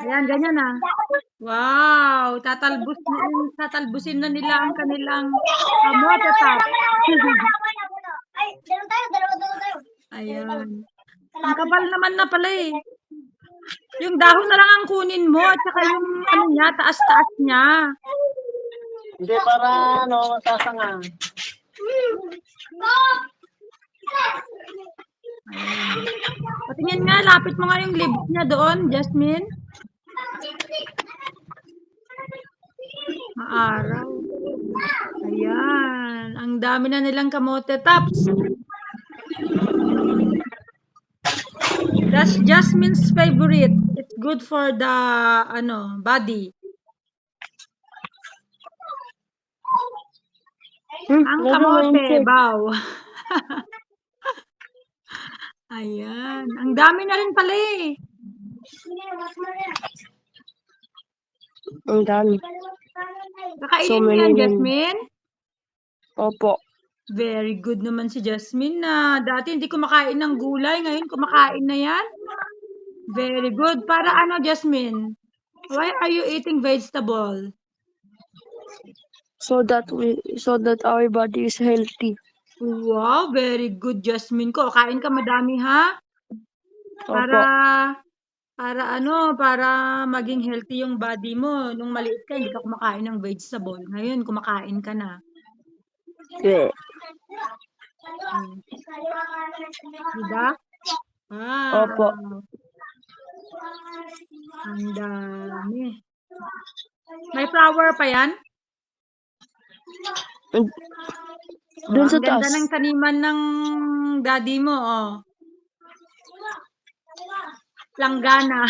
Ayan, ganyan na. Wow, tatalbus tatalbusin na nila ang kanilang kamote top. Ay, dalawa tayo, dalawa, dalawa tayo. Ayan. Ang kapal naman na pala eh. Yung dahon na lang ang kunin mo at saka yung ano niya, taas-taas niya. Hindi para ano, sasanga. Patingin nga, lapit mo nga yung lips niya doon, Jasmine. Maaraw. Ayan. Ang dami na nilang kamote tops. That's Jasmine's favorite. It's good for the ano body. Hmm, Ang yung kamote, baw. Ayan. Ang dami na rin pala eh. Ang dami. Kakainin So nun. Jasmine? Opo. Very good naman si Jasmine na dati hindi kumakain ng gulay, ngayon kumakain na yan. Very good. Para ano, Jasmine? Why are you eating vegetable? So that we, so that our body is healthy. Wow, very good, Jasmine ko. Kain ka madami, ha? Para, Opo. Para ano, para maging healthy yung body mo. Nung maliit ka, hindi ka kumakain ng vegetable. Ngayon, kumakain ka na. Yeah. Hmm. Diba? Ah, Opo. Ang dami. May flower pa yan? Dun sa ang ganda taas. ng taniman ng daddy mo, oh. Planggana.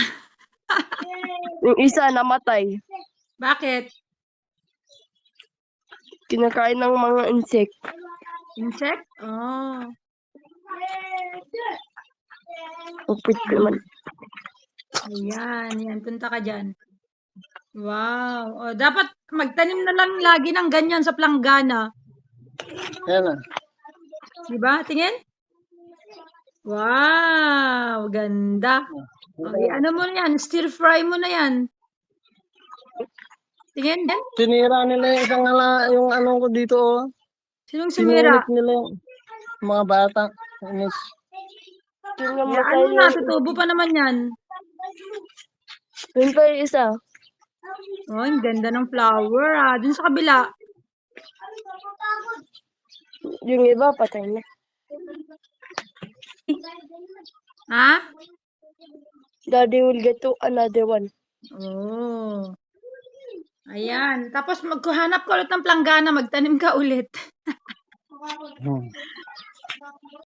Yung isa namatay. Bakit? Kinakain ng mga insect. Insect? Oh. Upit naman. Ayan, yan. Punta ka dyan. Wow. Oh, dapat magtanim na lang lagi ng ganyan sa planggana. Yan na. Diba? Tingin? Wow, ganda. Okay, ano mo na yan? Stir fry mo na yan. Tingin din. Sinira nila yung isang ala, yung ano ko dito. Oh. Sinong sumira? Sinunit nila yung mga bata. Inis. Ya, ano na, tutubo pa naman yan. Yun pa yung isa. Oh, ang ganda ng flower ah. Dun sa kabila. Yung iba, patay na. Ha? Daddy will get to another one. Oh. Ayan. Tapos magkuhanap ka ulit ng planggana, magtanim ka ulit.